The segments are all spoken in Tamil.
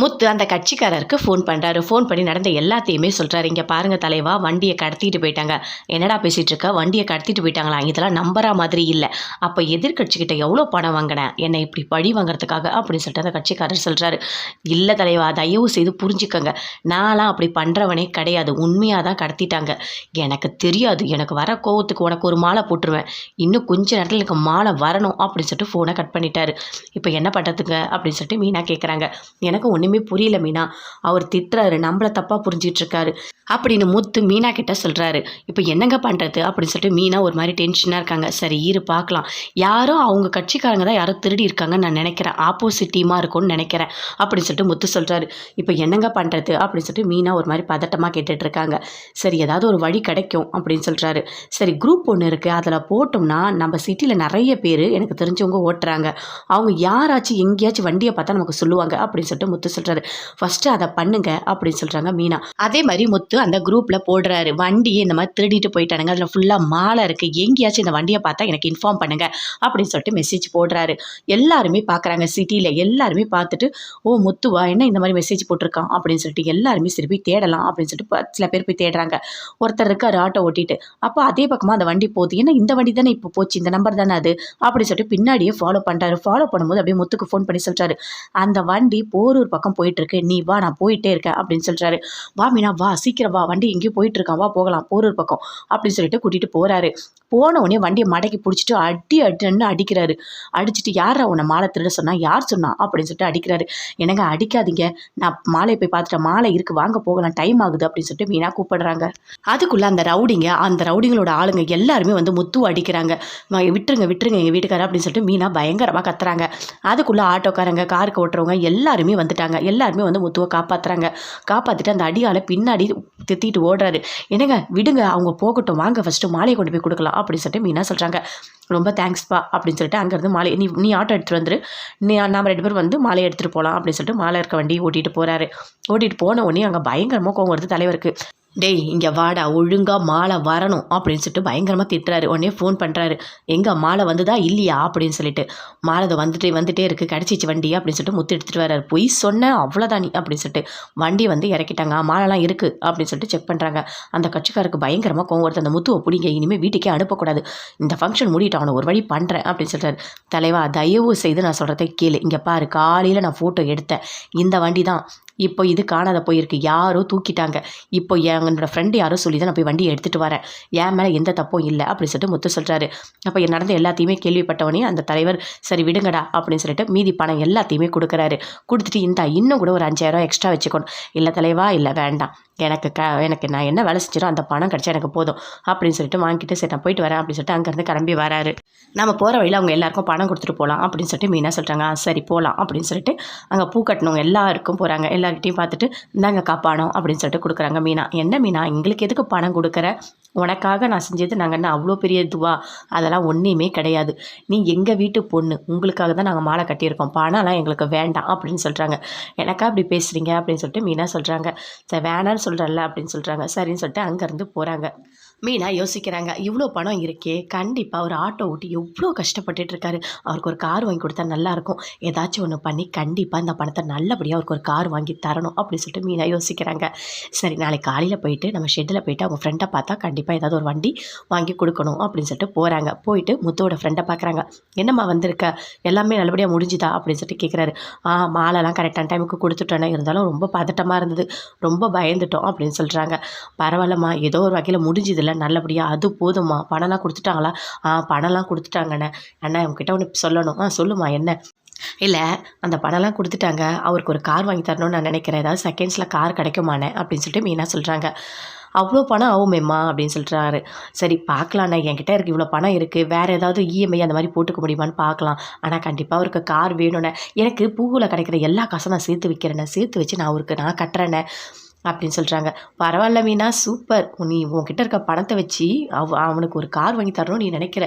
முத்து அந்த கட்சிக்காரருக்கு ஃபோன் பண்ணுறாரு ஃபோன் பண்ணி நடந்த எல்லாத்தையுமே சொல்கிறாரு இங்கே பாருங்கள் தலைவா வண்டியை கடத்திட்டு போயிட்டாங்க. என்னடா பேசிகிட்டு இருக்க? வண்டியை கடத்திட்டு போயிட்டாங்களா? இதெல்லாம் நம்புற மாதிரி இல்லை. அப்போ எதிர்கட்சிக்கிட்ட எவ்வளோ பணம் வாங்கினேன் என்னை இப்படி பழி வாங்குறதுக்காக அப்படின்னு சொல்லிட்டு அந்த கட்சிக்காரர் சொல்கிறாரு இல்லை தலைவா தயவு செய்து புரிஞ்சுக்கங்க. நான்லாம் அப்படி பண்ணுறவனே கிடையாது. உண்மையாக தான் கடத்திட்டாங்க. எனக்கு தெரியாது. எனக்கு வர கோவத்துக்கு உனக்கு ஒரு மாலை போட்டுருவேன். இன்னும் கொஞ்ச நேரத்தில் எனக்கு மாலை வரணும் அப்படின்னு சொல்லிட்டு ஃபோனை கட் பண்ணிட்டாரு. இப்போ என்ன பண்ணுறதுங்க அப்படின்னு சொல்லிட்டு மீனா கேட்குறாங்க எனக்கு ஒன்று ஒன்றுமே புரியல மீனா. அவர் திட்டுறாரு. நம்மளை தப்பாக புரிஞ்சிட்ருக்காரு அப்படின்னு முத்து மீனா கிட்ட சொல்கிறாரு இப்போ என்னங்க பண்ணுறது அப்படின்னு சொல்லிட்டு மீனா ஒரு மாதிரி டென்ஷனாக இருக்காங்க. சரி இரு பார்க்கலாம் யாரோ அவங்க கட்சிக்காரங்க தான் யாரோ திருடி இருக்காங்கன்னு நான் நினைக்கிறேன். ஆப்போசிட் டீமாக இருக்கும்னு நினைக்கிறேன். அப்படின்னு சொல்லிட்டு முத்து சொல்கிறாரு இப்போ என்னங்க பண்ணுறது அப்படின்னு சொல்லிட்டு மீனா ஒரு மாதிரி பதட்டமாக கேட்டுட்ருக்காங்க சரி ஏதாவது ஒரு வழி கிடைக்கும். அப்படின்னு சொல்கிறாரு சரி குரூப் ஒன்று இருக்குது அதில் போட்டோம்னா நம்ம சிட்டியில் நிறைய பேர் எனக்கு தெரிஞ்சவங்க ஓட்டுறாங்க. அவங்க யாராச்சும் எங்கேயாச்சும் வண்டியை பார்த்தா நமக்கு சொல்லுவாங்க. அப்படின்னு சொல்லிட்டு முத்து சொல்கிறாரு ஃபஸ்ட்டு அதை பண்ணுங்க. அப்படின்னு சொல்கிறாங்க மீனா. அதே மாதிரி முத்து அந்த குரூப்பில் போடுறாரு. வண்டியை இந்த மாதிரி திருடிட்டு போயிட்டானுங்க. அதில் ஃபுல்லாக மாலை இருக்குது எங்கேயாச்சும் இந்த வண்டியை பார்த்தா எனக்கு இன்ஃபார்ம் பண்ணுங்க அப்படின்னு சொல்லிட்டு மெசேஜ் போடுறாரு. எல்லாருமே பார்க்குறாங்க. சிட்டியில் எல்லாருமே பார்த்துட்டு ஓ முத்துவா என்ன இந்த மாதிரி மெசேஜ் போட்டிருக்கான்? அப்படின்னு சொல்லிட்டு எல்லாருமே சரி போய் தேடலாம். அப்படின்னு சொல்லிட்டு சில பேர் போய் தேடுறாங்க. ஒருத்தர் இருக்கார் ஆட்டோ ஓட்டிட்டு. அப்போ அதே பக்கமாக அந்த வண்டி போகுது. ஏன்னா இந்த வண்டி தானே இப்போ போச்சு? இந்த நம்பர் தானே அது? அப்படின்னு சொல்லிட்டு பின்னாடியே ஃபாலோ பண்ணுறாரு ஃபாலோ பண்ணும்போது அப்படியே முத்துக்கு ஃபோன் பண்ணி சொல்கிறாரு அந்த வண்டி போரூர் பக்கம் போயிட்டு இருக்கு. நீ வா நான் போயிட்டே இருக்கேன். அப்படின்னு சொல்கிறாரு வா மீனா வா. சீக்கிரம் வா வண்டி எங்கேயும் போயிட்டு இருக்கான் வா போகலாம் போரூர் பக்கம் அப்படின்னு சொல்லிட்டு கூட்டிகிட்டு போகிறாரு போன உடனே வண்டியை மடக்கி பிடிச்சிட்டு அடி அடின்னு அடிக்கிறாரு. அடிச்சிட்டு யாரா உன்னை மாலை திருட சொன்னா யார் சொன்னா? அப்படின்னு சொல்லிட்டு அடிக்கிறாரு. என்னங்க அடிக்காதீங்க. நான் மாலையை போய் பார்த்துட்டேன். மாலை இருக்கு வாங்க போகலாம் டைம் ஆகுது அப்படின்னு சொல்லிட்டு மீனா கூப்பிடுறாங்க. அதுக்குள்ள அந்த ரவுடிங்க அந்த ரவுடிங்களோட ஆளுங்க எல்லாருமே வந்து முத்து அடிக்கிறாங்க. விட்டுருங்க விட்டுருங்க எங்கள் வீட்டுக்காரர் அப்படின்னு சொல்லிட்டு மீனா பயங்கரமாக கத்துறாங்க. அதுக்குள்ள ஆட்டோக்காரங்க காருக்கு ஓட்டுறவங்க எல்லாருமே வந்துட்டாங்க. எல்லாருமே வந்து முத்துவை காப்பாத்துறாங்க. காப்பாற்றிட்டு அந்த அடியால பின்னாடி திட்டிட்டு ஓடுறாரு. என்னங்க விடுங்க அவங்க போகட்டும் வாங்க ஃபஸ்ட்டு மாலையை கொண்டு போய் கொடுக்கலாம் அப்படின்னு சொல்லிட்டு மீனா சொல்கிறாங்க ரொம்ப தேங்க்ஸ்ப்பா அப்படின்னு சொல்லிட்டு அங்கேருந்து மாலை நீ நீ ஆட்டோ எடுத்துகிட்டு வந்துரு. நீ நாம ரெண்டு பேரும் வந்து மாலையை எடுத்துகிட்டு போகலாம் அப்படின்னு சொல்லிட்டு மாலை இருக்க வண்டி ஓட்டிகிட்டு போகிறாரு ஓட்டிகிட்டு போன உடனே அங்கே பயங்கரமாக கோவம் வருது தலைவருக்கு. டேய் இங்கே வாடா ஒழுங்காக மாலை வரணும் அப்படின்னு சொல்லிட்டு பயங்கரமாக திட்டுறாரு. உடனே ஃபோன் பண்ணுறாரு எங்கே மாலை வந்துதா இல்லையா அப்படின்னு சொல்லிட்டு. மாலை அதை வந்துட்டு வந்துட்டே இருக்குது கிடச்சிச்சு வண்டி அப்படின்னு சொல்லிட்டு முத்து எடுத்துகிட்டு வர்றாரு. பொய் சொன்னேன் அவ்வளோதான் நீ அப்படின்னு சொல்லிட்டு. வண்டி வந்து இறக்கிட்டாங்க. மாலைலாம் இருக்குது அப்படின்னு சொல்லிட்டு செக் பண்ணுறாங்க அந்த கட்சிக்காருக்கு பயங்கரமாக கோவம் வருது. அந்த முத்துவை பிடிங்க இனிமேல் வீட்டுக்கே அனுப்பக்கூடாது. இந்த ஃபங்க்ஷன் முடிட்டு அவனை ஒரு வழி பண்ணுறேன் அப்படின்னு சொல்கிறாரு தலைவா தயவு செய்து நான் சொல்கிறத கேளு. இங்கே பாரு காலையில் நான் ஃபோட்டோ எடுத்தேன். இந்த வண்டி தான் இப்போ இது காணாத போயிருக்கு. யாரோ தூக்கிட்டாங்க. இப்போ என்னோட ஃப்ரெண்டு யாரோ சொல்லி தான் நான் போய் வண்டியை எடுத்துகிட்டு வரேன். என் மேலே எந்த தப்பும் இல்லை அப்படின்னு சொல்லிட்டு முத்து சொல்கிறாரு அப்போ நடந்த எல்லாத்தையுமே கேள்விப்பட்டவனே அந்த தலைவர் சரி விடுங்கடா அப்படின்னு சொல்லிட்டு மீதி பணம் எல்லாத்தையுமே கொடுக்குறாரு. கொடுத்துட்டு இந்த இன்னும் கூட ஒரு அஞ்சாயிரம் எக்ஸ்ட்ரா வச்சுக்கணும். இல்லை தலைவா இல்லை வேண்டாம். எனக்கு க எனக்கு நான் என்ன வேலை செஞ்சிடும் அந்த பணம் கிடச்சா எனக்கு போதும். அப்படின்னு சொல்லிட்டு வாங்கிட்டு சரி நான் போயிட்டு வரேன் அப்படின்னு சொல்லிட்டு அங்கேருந்து கிளம்பி வராரு. நம்ம போகிற வழியில் அவங்க எல்லாருக்கும் பணம் கொடுத்துட்டு போகலாம் அப்படின்னு சொல்லிட்டு மீனா சொல்கிறாங்க சரி போகலாம் அப்படின்னு சொல்லிட்டு அங்கே பூ கட்டினவங்க எல்லாருக்கும் போகிறாங்க எல்லார்கிட்டையும் பார்த்துட்டு இந்தாங்க காப்பாணம் அப்படின்னு சொல்லிட்டு கொடுக்குறாங்க மீனா. என்ன மீனா? எங்களுக்கு எதுக்கு பணம் கொடுக்குற? உனக்காக நான் செஞ்சது நாங்கள் என்ன அவ்வளோ பெரிய இதுவா? அதெல்லாம் ஒன்றையுமே கிடையாது. நீ எங்கள் வீட்டு பொண்ணு உங்களுக்காக தான் நாங்கள் மாலை கட்டியிருக்கோம். பணம்லாம் எங்களுக்கு வேண்டாம் அப்படின்னு சொல்கிறாங்க எனக்கா அப்படி பேசுகிறீங்க அப்படின்னு சொல்லிட்டு மீனா சொல்கிறாங்க சரி வேணான்னு சொல்கிறல்ல அப்படின்னு சொல்கிறாங்க சரின்னு சொல்லிட்டு அங்கேருந்து போகிறாங்க மீனா யோசிக்கிறாங்க இவ்வளோ பணம் இருக்கே கண்டிப்பாக ஒரு ஆட்டோ ஓட்டி எவ்வளோ கஷ்டப்பட்டுட்டு இருக்காரு. அவருக்கு ஒரு கார் வாங்கி கொடுத்தா நல்லாயிருக்கும் ஏதாச்சும் ஒன்று பண்ணி கண்டிப்பாக இந்த பணத்தை நல்லபடியாக அவருக்கு ஒரு கார் வாங்கி தரணும் அப்படின்னு சொல்லிட்டு மீனா யோசிக்கிறாங்க. சரி நாளைக்கு காலையில் போயிட்டு நம்ம ஷெட்டில் போயிட்டு அவங்க ஃப்ரெண்டை பார்த்தா கண்டிப்பாக ஏதாவது ஒரு வண்டி வாங்கி கொடுக்கணும் அப்படின்னு சொல்லிட்டு போகிறாங்க போயிட்டு முத்துவோட ஃப்ரெண்டை பார்க்குறாங்க என்னம்மா வந்திருக்க? எல்லாமே நல்லபடியாக முடிஞ்சுதா? அப்படின்னு சொல்லிட்டு கேட்குறாரு ஆ மாலைலாம் கரெக்டான டைமுக்கு கொடுத்துட்டோன்னே இருந்தாலும் ரொம்ப பதட்டமாக இருந்தது. ரொம்ப பயந்துட்டோம் அப்படின்னு சொல்கிறாங்க பரவாயில்லம்மா ஏதோ ஒரு வகையில் முடிஞ்சதில்ல நல்லபடியாக அது போதும்மா. பணம்லாம் கொடுத்துட்டாங்களா? ஆ பணம்லாம் கொடுத்துட்டாங்கண்ணே. அண்ணா உங்ககிட்ட ஒன்று சொல்லணும். ஆ சொல்லுமா என்ன? இல்லை அந்த பணம்லாம் கொடுத்துட்டாங்க. அவருக்கு ஒரு கார் வாங்கி தரணும்னு நான் நினைக்கிறேன். ஏதாவது செகண்ட்ஸில் கார் கிடைக்குமாண்ணே அப்படின்னு சொல்லிட்டு மீனா சொல்கிறாங்க அவ்வளோ பணம் ஆகுமேம்மா அப்படின்னு சொல்கிறாரு சரி பார்க்கலாண்ணே. என்கிட்ட இருக்கு இவ்வளோ பணம் இருக்குது வேறு ஏதாவது இஎம்ஐ அந்த மாதிரி போட்டுக்க முடியுமான்னு பார்க்கலாம். ஆனால் கண்டிப்பாக அவருக்கு கார் வேணும்ண்ணே. எனக்கு பூவில் கிடைக்கிற எல்லா காசும் நான் சேர்த்து வைக்கிறேண்ணே. சேர்த்து வச்சு நான் அவருக்கு நான் கட்டுறேண்ணே. அப்படின்னு சொல்கிறாங்க பரவாயில்ல மீனா சூப்பர். நீ உன்கிட்ட இருக்க பணத்தை வச்சு அவ அவனுக்கு ஒரு கார் வாங்கி தரணும் நீ நினைக்கிற.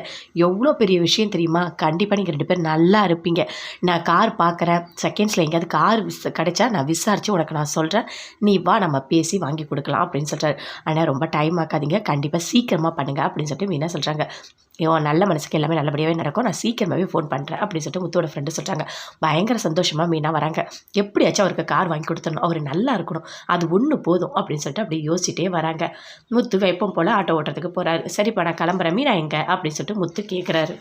எவ்வளோ பெரிய விஷயம் தெரியுமா? கண்டிப்பாக நீங்கள் ரெண்டு பேரும் நல்லா இருப்பீங்க. நான் கார் பார்க்குறேன் செகண்ட்ஸில் எங்கேயாவது கார் விஸ் கிடைச்சா நான் விசாரித்து உனக்கு நான் சொல்கிறேன் நீ வா நம்ம பேசி வாங்கி கொடுக்கலாம் அப்படின்னு சொல்கிறாரு ஆனால் ரொம்ப டைம் ஆக்காதீங்க. கண்டிப்பாக சீக்கிரமாக பண்ணுங்கள் அப்படின்னு சொல்லிட்டு மீனா சொல்கிறாங்க ஐயோ நல்ல மனசுக்கு எல்லாமே நல்லபடியாகவே நடக்கும். நான் சீக்கிரமாகவே ஃபோன் பண்ணுறேன் அப்படின்னு சொல்லிட்டு முத்தோட ஃப்ரெண்டு சொல்கிறாங்க பயங்கர சந்தோஷமாக மீனா வராங்க. எப்படியாச்சும் அவருக்கு கார் வாங்கி கொடுத்துடணும். அவர் நல்லா இருக்கணும். அது ஒன்று போதும் அப்படின்னு சொல்லிட்டு அப்படியே யோசிச்சிட்டே வராங்க. முத்து எப்பவும் போல் ஆட்டோ ஓட்டுறதுக்கு போகிறாரு சரிப்பா நான் கிளம்புறேன். மீனா எங்கே? அப்படின்னு சொல்லிட்டு முத்து கேட்குறாரு